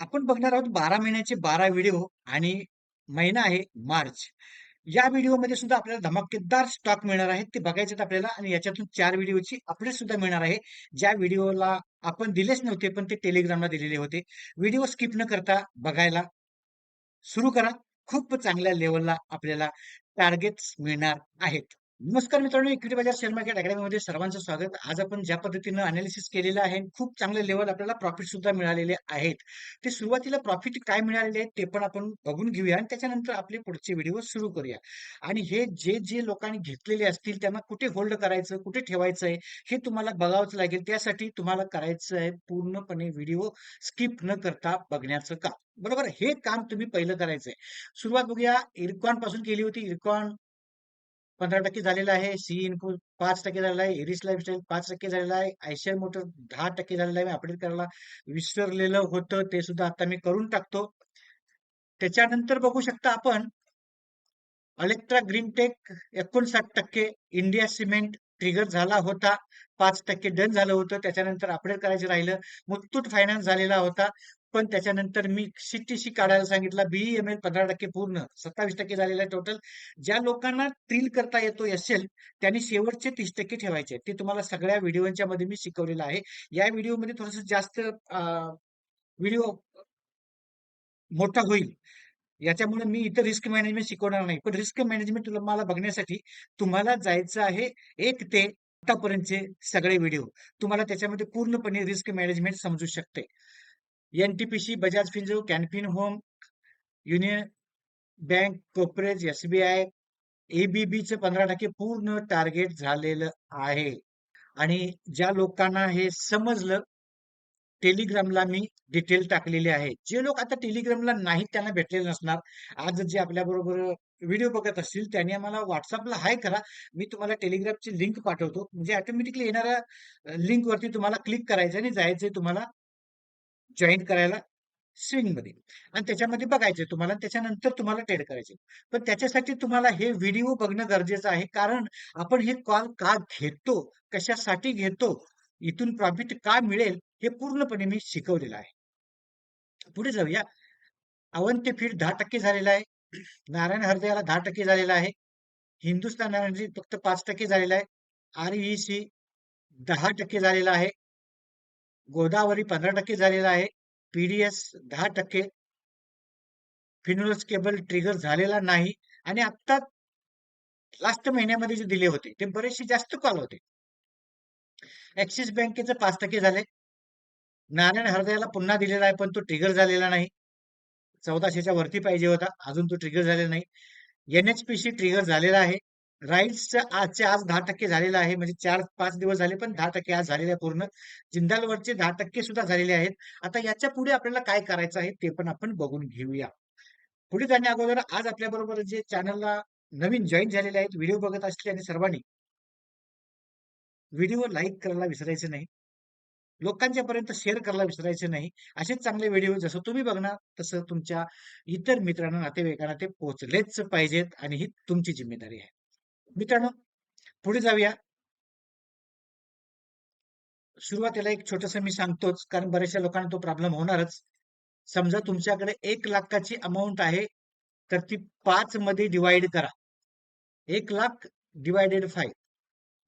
आपण बघणार आहोत बारा महिन्याचे बारा व्हिडिओ आणि महिना आहे मार्च. या व्हिडिओमध्ये सुद्धा आपल्याला धमाकेदार स्टॉक मिळणार आहे. ते बघायचे आपल्याला आणि याच्यातून चार व्हिडिओची अपडेट सुद्धा मिळणार आहे. ज्या व्हिडिओला आपण दिलेच नव्हते, पण ते टेलिग्रामला दिलेले होते. व्हिडिओ स्किप न करता बघायला सुरू करा. खूप चांगल्या लेवलला आपल्याला टार्गेट्स मिळणार आहेत. नमस्कार मित्रांनो, इक्विटी बाजार शेअर मार्केट अकॅडमीमध्ये सर्वांचं स्वागत. आज आपण ज्या पद्धतीनं अनालिसिस केलेलं आहे, खूप चांगले लेवल आपल्याला प्रॉफिट सुद्धा मिळालेले आहेत. ते सुरुवातीला प्रॉफिट काय मिळालेले आहेत, ते पण आपण बघून घेऊया आणि त्याच्यानंतर आपले पुढचे व्हिडिओ सुरू करूया. आणि हे जे, जे लोकांनी घेतलेले असतील, त्यांना कुठे होल्ड करायचं, कुठे ठेवायचं आहे, हे तुम्हाला बघावंच लागेल. त्यासाठी तुम्हाला करायचं आहे पूर्णपणे व्हिडिओ स्किप न करता बघण्याचं काम. बरोबर? हे काम तुम्ही पहिलं करायचंय. सुरुवात बघूया इरकॉनपासून केली होती. इरकॉन 15% झालेला आहे. सी इन्फो पाच टक्के झालेला आहे. एरिस लाईफस्टाईल पाच टक्के झालेला आहे. आयसीआय मोटर 10% झालेला आहे. अपडेट करायला विसरलेलं होतं. ते सुद्धा आता मी करून टाकतो. त्याच्यानंतर बघू शकता आपण अलेक्ट्रा ग्रीन टेक एकोणसाठ टक्के इंडिया सिमेंट ट्रिगर झाला होता. पाच टक्के डन झालं होतं. त्याच्यानंतर अपडेट करायचं राहिलं. मुथूट फायनान्स झालेला होता. पण त्याच्यानंतर मी सीटीसी काढायला सांगितला. बीईएमएल 15% पूर्ण 27% झालेला आहे टोटल. ज्या लोकांना ट्रिल करता येतो असेल त्यांनी शेवटचे 30% ठेवायचे ते तुम्हाला सगळ्या व्हिडिओच्या मध्ये मी शिकवलेलं आहे. या व्हिडिओमध्ये थोडस जास्त व्हिडिओ मोठा होईल. याच्यामुळे मी इथं रिस्क मॅनेजमेंट शिकवणार नाही. पण रिस्क मॅनेजमेंट तुम्हाला बघण्यासाठी तुम्हाला जायचं आहे एक ते आतापर्यंतचे सगळे व्हिडिओ. तुम्हाला त्याच्यामध्ये पूर्णपणे रिस्क मॅनेजमेंट समजू शकते. एनटीपीसी, बजाज फिंजो कॅनफिन होम, युनियन बँक, कोपरेज, एसबीआय, एबीबीचं 15% पूर्ण टार्गेट झालेलं आहे. आणि ज्या लोकांना हे समजलं टेलिग्रामला मी डिटेल टाकलेले आहे. जे लोक आता टेलिग्रामला नाहीत त्यांना भेटलेले नसणार. आज जे आपल्याबरोबर व्हिडिओ बघत असतील त्यांनी आम्हाला व्हॉट्सअपला हाय करा. मी तुम्हाला टेलिग्रामची लिंक पाठवतो. म्हणजे ऑटोमॅटिकली येणाऱ्या लिंकवरती तुम्हाला क्लिक करायचं आणि जायचंय तुम्हाला जॉईन करायला स्विंगमध्ये आणि त्याच्यामध्ये बघायचंय तुम्हाला त्याच्यानंतर तुम्हाला ट्रेड करायचे. पण त्याच्यासाठी तुम्हाला हे व्हिडिओ बघणं गरजेचं आहे. कारण आपण हे कॉल का घेतो, कशासाठी घेतो, इथून प्रॉफिट का मिळेल हे पूर्णपणे मी शिकवलेलं आहे. पुढे जाऊया. अवंती फीड 10% झालेला आहे. नारायण हृदयाला 10% झालेला आहे. हिंदुस्थान नारायण फक्त पाच टक्के झालेला आहे. आरईसी 10% झालेला आहे. गोदावरी 15% झालेला आहे. पीडीएस 10%. फिनोलेक्स केबल ट्रिगर झालेला नाही आणि आता लास्ट महिन्यामध्ये जे दिले होते ते बरेचसे जास्त कॉल होते. ऍक्सिस बँकेचं पाच टक्के झाले नारायण हृदयाला पुन्हा दिलेला आहे, पण तो ट्रिगर झालेला नाही. 1400च्या वरती पाहिजे होता. अजून तो ट्रिगर झालेला नाही. एनएचपीसी ट्रिगर झालेला आहे. राईट्सचं आजचे आज 10% झालेलं आहे. म्हणजे 4-5 दिवस झाले, पण 10% आज झालेले आहे पूर्ण. जिंदालवरचे 10% सुद्धा झालेले आहेत. आता याच्यापुढे आपल्याला काय करायचं आहे ते पण आपण बघून घेऊया. पुढे जाण्या अगोदर आज आपल्याबरोबर जे चॅनलला नवीन जॉईन झालेले आहेत, व्हिडिओ बघत असले आणि सर्वांनी व्हिडिओ लाईक करायला विसरायचं नाही. लोकांच्या पर्यंत शेअर करायला विसरायचं नाही. असेच चांगले व्हिडिओ जसं तुम्ही बघणार तसं तुमच्या इतर मित्रांना, नातेवाईकांना ते पोहोचलेच पाहिजेत आणि ही तुमची जिम्मेदारी आहे. मित्रांनो, पुढे जाऊया. सुरुवातीला एक छोटंसं मी सांगतोच, कारण बऱ्याचशा लोकांना तो प्रॉब्लेम होणारच. समजा तुमच्याकडे एक लाखाची अमाऊंट आहे, तर ती पाच मध्ये डिवाइड करा. एक लाख डिवायडेड 5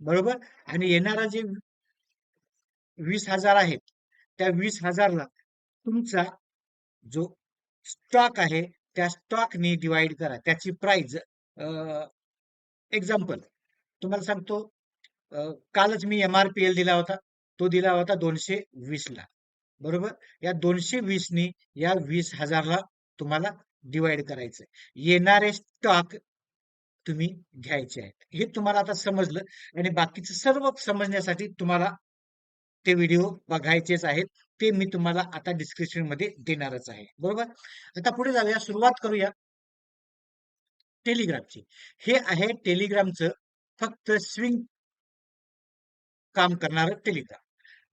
बरोबर? आणि येणारा जे वीस हजार आहेत, त्या वीस हजारला तुमचा जो स्टॉक आहे, त्या स्टॉकने डिवाइड करा. त्याची प्राइस एक्झाम्पल तुम्हाला सांगतो कालच मी एम-आर-पी-एल दिला होता. तो दिला होता 220ला बरोबर? या 220नी या वीस हजारला तुम्हाला डिवाइड करायचं येणारे स्टॉक तुम्ही घ्यायचे आहेत. हे तुम्हाला आता समजलं आणि बाकीचं सर्व समजण्यासाठी तुम्हाला ते व्हिडिओ बघायचेच आहेत. ते मी तुम्हाला आता डिस्क्रिप्शनमध्ये देणारच आहे. बरोबर? आता पुढे जाऊया. सुरुवात करूया. टेलिग्रामची. हे आहे टेलिग्रामचं फक्त स्विंग काम करणारं टेलिग्राम.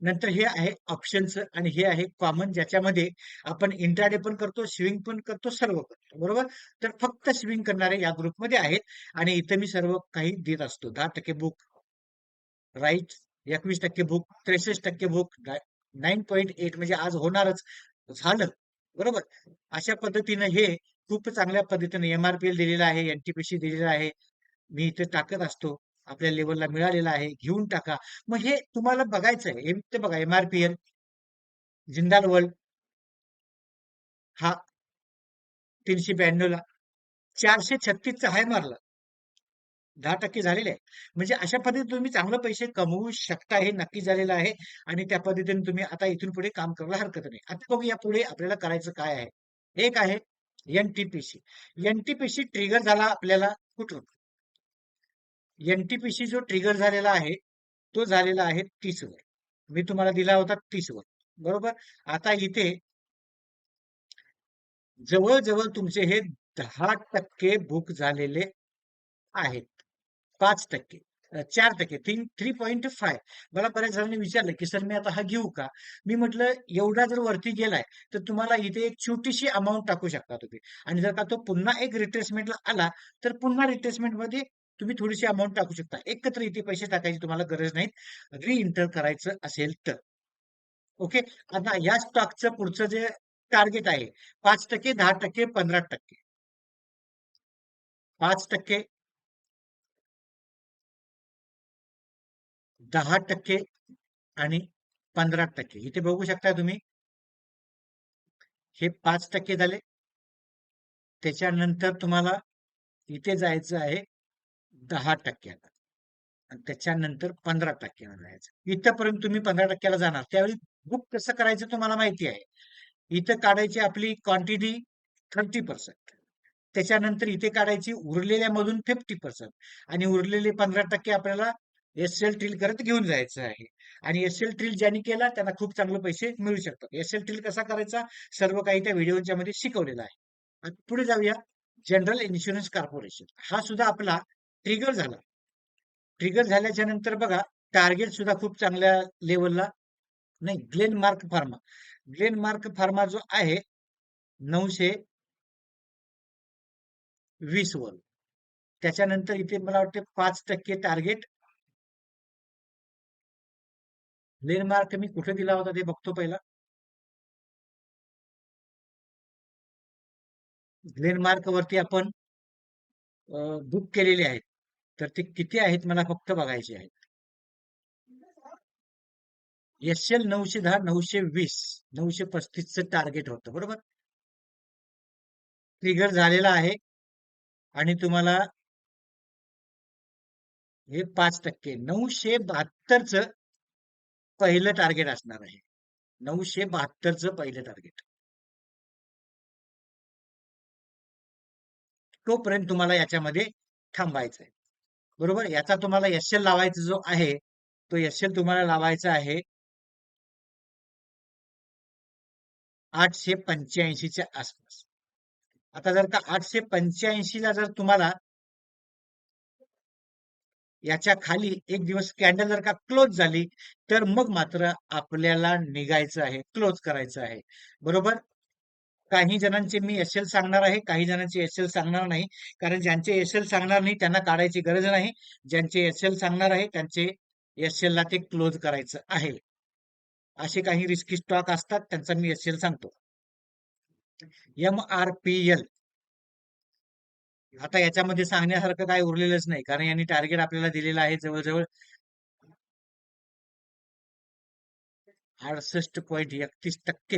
नंतर हे आहे ऑप्शनचं आणि हे आहे कॉमन ज्याच्यामध्ये आपण इंट्राडे पण करतो, स्विंग पण करतो, सर्व करतो. बरोबर? तर फक्त स्विंग करणारे या ग्रुपमध्ये आहेत आणि इथं मी सर्व काही देत असतो. 10% बुक, राईट 21% बुक, 63% बुक, 9.8 म्हणजे आज होणारच झालं. बरोबर अशा पद्धतीनं हे खूप चांगल्या पद्धतीने एमआरपीएल दिलेला आहे एनटीपीसी दिलेला आहे. मी इथे टाकत असतो. आपल्या लेवलला मिळालेला आहे. घेऊन टाका. मग हे तुम्हाला बघायचं आहे ते बघा एमआरपीएल जिंदाल वर्ल्ड. हा तीनशे ब्याण्णव ला चारशे छत्तीसचा हाय मारला. दहा टक्के झालेले आहे. म्हणजे अशा पद्धतीने तुम्ही चांगले पैसे कमवू शकता हे नक्की झालेलं आहे. आणि त्या पद्धतीने तुम्ही आता इथून पुढे काम करायला हरकत नाही. आता बघू या पुढे आपल्याला करायचं काय आहे. एक आहे एनटीपीसी एनटीपीसी ट्रिगर झाला आपल्याला कुठून? एनटीपीसी जो ट्रिगर झालेला आहे तो झालेला आहे तीस वर मी तुम्हाला दिला होता तीस वर बरोबर? आता इथे जवळजवळ तुमचे हे दहा टक्के बुक झालेले आहेत. पाच टक्के. चार टक्के तीन थ्री पॉईंट फाय मला बऱ्याच जणांनी विचारलं की सर मी आता हा घेऊ का? मी म्हटलं एवढा जर वरती गेलाय तर तुम्हाला इथे एक छोटीशी अमाऊंट टाकू शकता तुम्ही. आणि जर का तो पुन्हा एक रिट्रेसमेंटला आला तर पुन्हा रिट्रेसमेंटमध्ये तुम्ही थोडीशी अमाऊंट टाकू शकता. एकत्र इथे पैसे टाकायची तुम्हाला गरज नाही. रिइंटर करायचं असेल तर. ओके? आता या स्टॉकचं पुढचं जे टार्गेट आहे पाच टक्के दहा टक्के पंधरा टक्के. पाच टक्के दहा टक्के आणि पंधरा टक्के. इथे बघू शकता तुम्ही. हे पाच टक्के झाले. त्याच्यानंतर तुम्हाला इथे जायचं आहे दहा टक्क्याला. आणि त्याच्यानंतर पंधरा टक्क्याला जायचं. इथपर्यंत तुम्ही पंधरा टक्क्याला जाणार. त्यावेळी बुक कसं करायचं तुम्हाला माहिती आहे. इथं काढायची आपली क्वांटिटी थर्टी पर्सेंट त्याच्यानंतर इथे काढायची उरलेल्या मधून फिफ्टी पर्सेंट आणि उरलेले पंधरा टक्के आपल्याला एस एल ट्रिल करत घेऊन जायचं आहे. आणि एस एल ट्रिल ज्यांनी केला त्यांना खूप चांगले पैसे मिळू शकतात. एस एल ट्रिल कसा करायचा? सर्व काही त्या व्हिडिओच्या मध्ये शिकवलेलं आहे. आणि पुढे जाऊया. General insurance corporation. हा सुद्धा आपला ट्रिगर झाला. ट्रिगर झाल्याच्यानंतर बघा टार्गेट सुद्धा खूप चांगल्या लेवलला नाही Glenmark pharma Glenmark pharma जो आहे नऊशे वीस वर. त्याच्यानंतर इथे मला वाटते पाच टक्के टार्गेट लेनमार्क मी कुठे दिला होता ते बघतो पहिला. ग्लेन मार्क वरती आपण बुक केलेले आहेत. तर ते किती आहेत मला फक्त बघायचे आहेत. एस एल नऊशे दहा नऊशे वीस नऊशे पस्तीसचं टार्गेट होतं बरोबर? ट्रिगर झालेला आहे. आणि तुम्हाला हे पाच टक्के नऊशे बहात्तरचं पहिलं टार्गेट असणार आहे. नऊशे बहात्तरचं पहिलं टार्गेट तोपर्यंत तुम्हाला याच्यामध्ये थांबायचं आहे बरोबर? याचा तुम्हाला एस एल लावायचा जो आहे तो एस एल तुम्हाला लावायचा आहे आठशे पंच्याऐंशीच्या आसपास. आता जर का आठशे पंच्याऐंशी ला जर तुम्हाला याच्या खाली एक दिवस कॅन्डल जर का क्लोज झाली तर मग मात्र आपल्याला निघायचं आहे क्लोज करायचं आहे. बरोबर? काही जणांचे मी एस एल सांगणार आहे काही जणांचे एस एल सांगणार नाही कारण ज्यांचे एस एल सांगणार नाही त्यांना काढायची गरज नाही. ज्यांचे एस एल सांगणार आहे त्यांचे एस एल ला ते क्लोज करायचं आहे. असे काही रिस्की स्टॉक असतात त्यांचा मी एस एल सांगतो. एम आर पी एल आता याच्यामध्ये सांगण्यासारखं काय उरलेलंच नाही. कारण यांनी टार्गेट आपल्याला दिलेलं आहे जवळजवळ अडसष्ट पॉईंट एकतीस टक्के.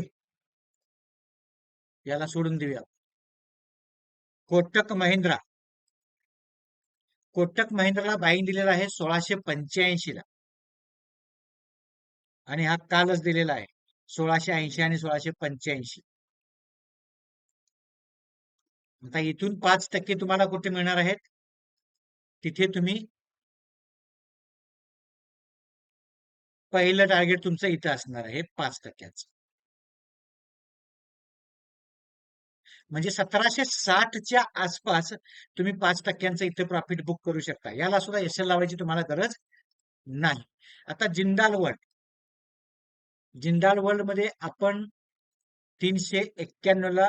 याला सोडून देऊया कोटक महिंद्रा. कोटक महिंद्राला बाईंग दिलेला आहे सोळाशे पंच्याऐंशी ला. आणि हा कालच दिलेला आहे. सोळाशे ऐंशी आणि सोळाशे पंच्याऐंशी. आता इथून पाच टक्के तुम्हाला कुठे मिळणार आहेत? तिथे तुम्ही पहिलं टार्गेट तुमचं इथं असणार आहे पाच टक्क्याचं. म्हणजे सतराशे साठच्या आसपास तुम्ही पाच टक्क्यांचं इथे प्रॉफिट बुक करू शकता. याला सुद्धा एस एल लावायची तुम्हाला गरज नाही. आता जिंदाल वर्ल्ड जिंदाल वर्ल्डमध्ये आपण तीनशे एक्क्याण्णव ला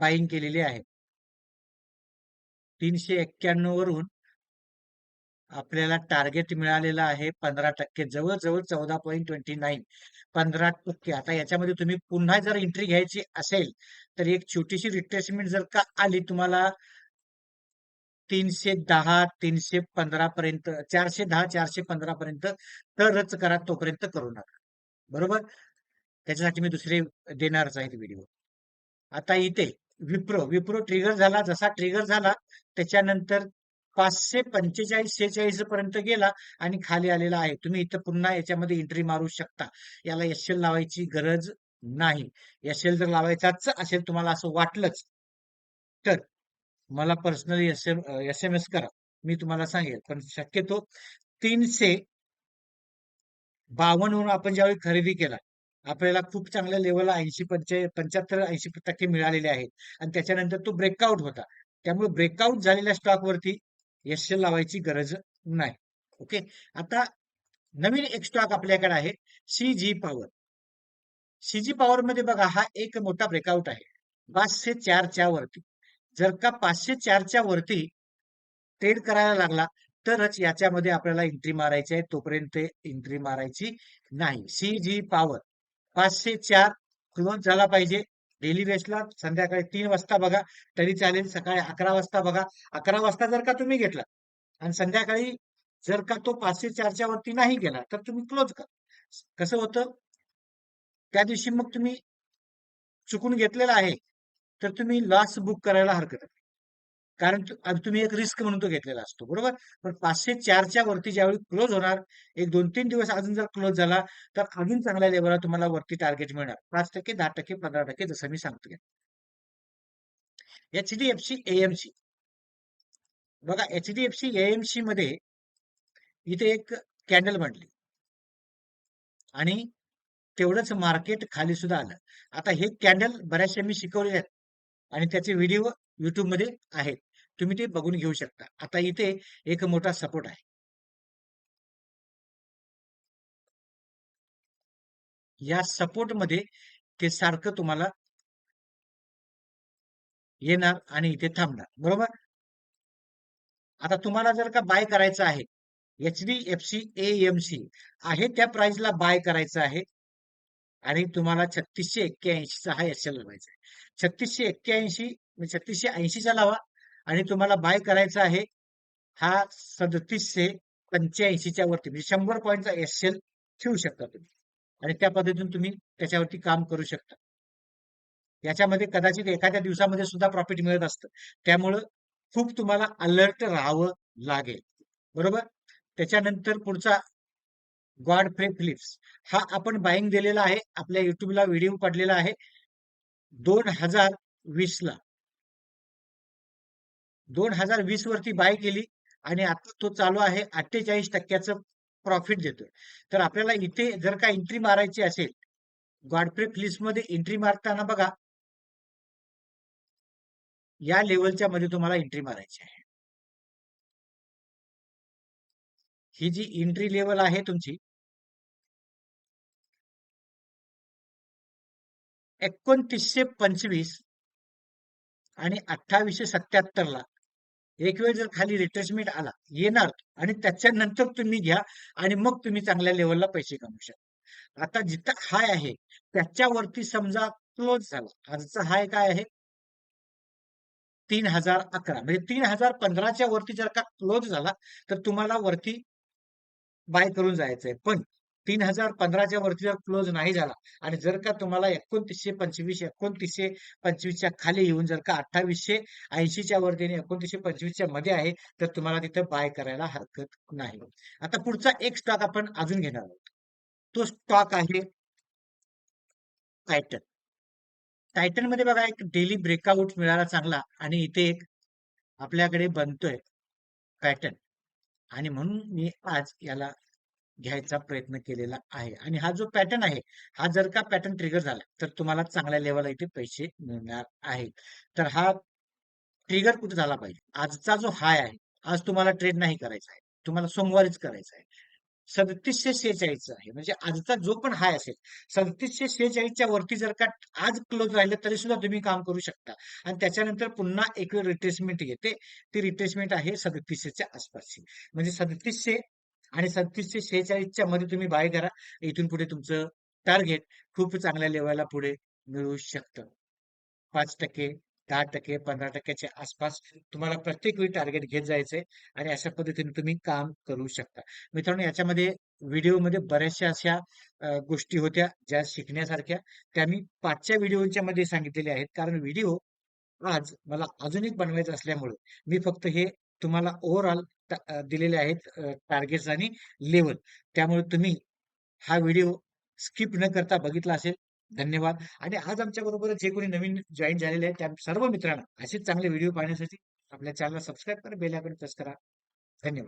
बाईंग केलेली आहे. तीनशे एक्क्याण्णव वरून आपल्याला टार्गेट मिळालेलं आहे पंधरा टक्के जवळजवळ चौदा पॉईंट ट्वेंटी नाईन. पंधरा टक्के. आता याच्यामध्ये तुम्ही पुन्हा जर एंट्री घ्यायची असेल तर एक छोटीशी रिट्रेसमेंट जर का आली तुम्हाला तीनशे दहा तीनशे पंधरा पर्यंत चारशे दहा चारशे पंधरा पर्यंत तरच करा तोपर्यंत करू नका. बरोबर? त्याच्यासाठी मी दुसरे देणारच आहेत व्हिडिओ. आता इथे विप्रो विप्रो ट्रिगर झाला जसा ट्रिगर झाला त्याच्यानंतर पाचशे पंचेचाळीस शेहेचाळीस पर्यंत गेला आणि खाली आलेला आहे. तुम्ही इथं पुन्हा याच्यामध्ये एंट्री मारू शकता. याला एल लावायची गरज नाही. एल जर लावायचाच असेल तुम्हाला असं वाटलंच तर मला personally S M S M S करा. मी तुम्हाला सांगेल पण शक्यतो तीनशे बावन्नवरून आपण ज्यावेळी खरेदी केला आपल्याला खूप चांगल्या लेवलला ऐंशी पंचे पंच्याहत्तर ऐंशी टक्के मिळालेले आहेत. आणि त्याच्यानंतर तो ब्रेकआउट होता. त्यामुळे ब्रेकआउट झालेल्या स्टॉकवरती एस लावायची गरज नाही. ओके आता नवीन एक स्टॉक आपल्याकडे आहे C G power C G power मध्ये बघा हा एक मोठा ब्रेकआउट आहे. पाचशे चारच्या वरती. जर का पाचशे चारच्या वरती ट्रेड करायला लागला तरच याच्यामध्ये आपल्याला एंट्री मारायची आहे. तोपर्यंत एंट्री मारायची नाही. सी जी पॉवर पाचशे चार क्लोज झाला पाहिजे. डेली बेसला संध्याकाळी तीन वाजता बघा. तरी चालेल सकाळी अकरा वाजता बघा. अकरा वाजता जर का तुम्ही घेतला आणि संध्याकाळी जर का तो पाचशे चारच्या वरती नाही गेला तर तुम्ही क्लोज करा. कसं होतं? त्या दिवशी मग तुम्ही चुकून घेतलेला आहे तर तुम्ही लॉस बुक करायला हरकत नाही. कारण तुम्ही एक रिस्क म्हणून तो घेतलेला असतो बरोबर? पण पाचशे चारच्या वरती ज्यावेळी क्लोज होणार एक दोन तीन दिवस अजून जर क्लोज झाला तर अजून चांगल्या लेवलला तुम्हाला वरती टार्गेट मिळणार. पाच टक्के दहा टक्के पंधरा टक्के जसं मी सांगतो H D F C AMC बघा H D F C AMC मध्ये इथे एक कॅन्डल बनली. आणि तेवढंच मार्केट खाली सुद्धा आलं. आता हे कॅन्डल बऱ्याचशा मी शिकवले आहेत. आणि त्याचे व्हिडिओ युट्यूबमध्ये आहेत. तुम्ही ते बघून घेऊ शकता. आता इथे एक मोठा सपोर्ट आहे. या सपोर्टमध्ये ते सारखं तुम्हाला येणार आणि इथे थांबणार. बरोबर? आता तुम्हाला जर का बाय करायचं आहे H D F C M C आहे त्या प्राइसला बाय करायचं आहे आणि तुम्हाला छत्तीसशे एक्क्याऐंशीचा हा एस एल लावायचा आहे. छत्तीसशे एक्क्याऐंशी छत्तीसशे ऐंशीचा लावा. आणि तुम्हाला बाय करायचा आहे हा सदतीसशे पंच्याऐंशीच्या वरती म्हणजे शंभर पॉईंटचा एस एल ठेवू शकता तुम्ही. आणि त्या पद्धतीने तुम्ही त्याच्यावरती काम करू शकता. याच्यामध्ये कदाचित एखाद्या दिवसामध्ये सुद्धा प्रॉफिट मिळत असतं. त्यामुळं खूप तुम्हाला अलर्ट राहावं लागेल. बरोबर? त्याच्यानंतर पुढचा गॉड फ्रे फिलिप्स हा आपण बाईंग दिलेला आहे. आपल्या युट्यूबला व्हिडिओ पडलेला आहे. दोन हजार वीस ला दोन हजार वीस वरती बाय केली आणि आता तो चालू आहे अठ्ठेचाळीस टक्क्याचं प्रॉफिट देतोय. तर आपल्याला इथे जर का एंट्री मारायची असेल गॉडफ्रे फिलिप्समध्ये एंट्री मारताना बघा. या लेवलच्या मध्ये तुम्हाला एंट्री मारायची आहे. ही जी एंट्री लेवल आहे तुमची एकोणतीसशे पंचवीस आणि अठ्ठावीसशे सत्याहत्तर ला एक वेळ जर खाली रिट्रेसमेंट आला येणार आणि त्याच्यानंतर तुम्ही घ्या आणि मग तुम्ही चांगल्या लेवलला पैसे कमवू शकता आता जिथं हाय आहे त्याच्यावरती समजा क्लोज झाला. आजचा हाय काय आहे? तीन हजार अकरा. म्हणजे तीन हजार पंधराच्या वरती जर का क्लोज झाला तर तुम्हाला वरती बाय करून जायचंय. पण तीन हजार पंधराच्या वरती जर क्लोज नाही झाला आणि जर का तुम्हाला एकोणतीसशे पंचवीस एकोणतीसशे पंचवीसच्या खाली येऊन जर का अठ्ठावीसशे ऐंशीच्या वरती आणि एकोणतीसशे पंचवीसच्या मध्ये आहे तर तुम्हाला तिथं बाय करायला हरकत नाही. आता पुढचा एक स्टॉक आपण अजून घेणार आहोत. तो स्टॉक आहे टायटन टायटनमध्ये बघा एक डेली ब्रेकआउट मिळाला चांगला आणि इथे एक आपल्याकडे बनतोय पॅटर्न आणि म्हणून मी आज याला घ्यायचा प्रयत्न केलेला आहे. आणि हा जो पॅटर्न आहे हा जर का पॅटर्न ट्रिगर झाला तर तुम्हाला चांगल्या लेवलला इथे पैसे मिळणार आहेत. तर हा ट्रिगर कुठे झाला पाहिजे? आजचा जो हाय आहे आज तुम्हाला ट्रेड नाही करायचा आहे. तुम्हाला सोमवारीच करायचा आहे. सदतीसशे शेहेचाळीसचा आहे. म्हणजे आजचा जो पण हाय असेल सदतीसशे शेहेचाळीसच्या वरती जर का आज क्लोज राहिलं तरी सुद्धा तुम्ही काम करू शकता. आणि त्याच्यानंतर पुन्हा एक वेळ रिट्रेसमेंट येते. ती रिट्रेसमेंट आहे सदतीसशेच्या आसपासची. म्हणजे सदतीसशे आणि सदतीसशे शेहेचाळीसच्या मध्ये तुम्ही बाय करा. इथून पुढे तुमचं टार्गेट खूप चांगल्या लेवलला पुढे मिळू शकतं. पाच टक्के दहा टक्के पंधरा टक्क्याच्या आसपास तुम्हाला प्रत्येक वेळी टार्गेट घेत जायचंय आणि अशा पद्धतीने तुम्ही काम करू शकता. मित्रांनो याच्यामध्ये व्हिडिओमध्ये बऱ्याचशा अशा गोष्टी होत्या ज्या शिकण्यासारख्या. त्या मी पाचच्या व्हिडिओच्या मध्ये सांगितलेल्या आहेत. कारण व्हिडिओ आज मला अजून एक बनवायचं असल्यामुळे मी फक्त हे तुम्हाला ओव्हरऑल दिलेले आहेत टार्गेट्स आणि लेवल त्यामुळे तुम्ही हा व्हिडिओ स्किप न करता बघितला असेल. धन्यवाद. आणि आज आमच्या बरोबर जे कोणी नवीन जॉईन झालेले आहेत त्या सर्व मित्रांना असेच चांगले व्हिडिओ पाहण्यासाठी आपल्या चॅनलला सबस्क्राईब करा बेल आयकॉन प्रेस करा. धन्यवाद.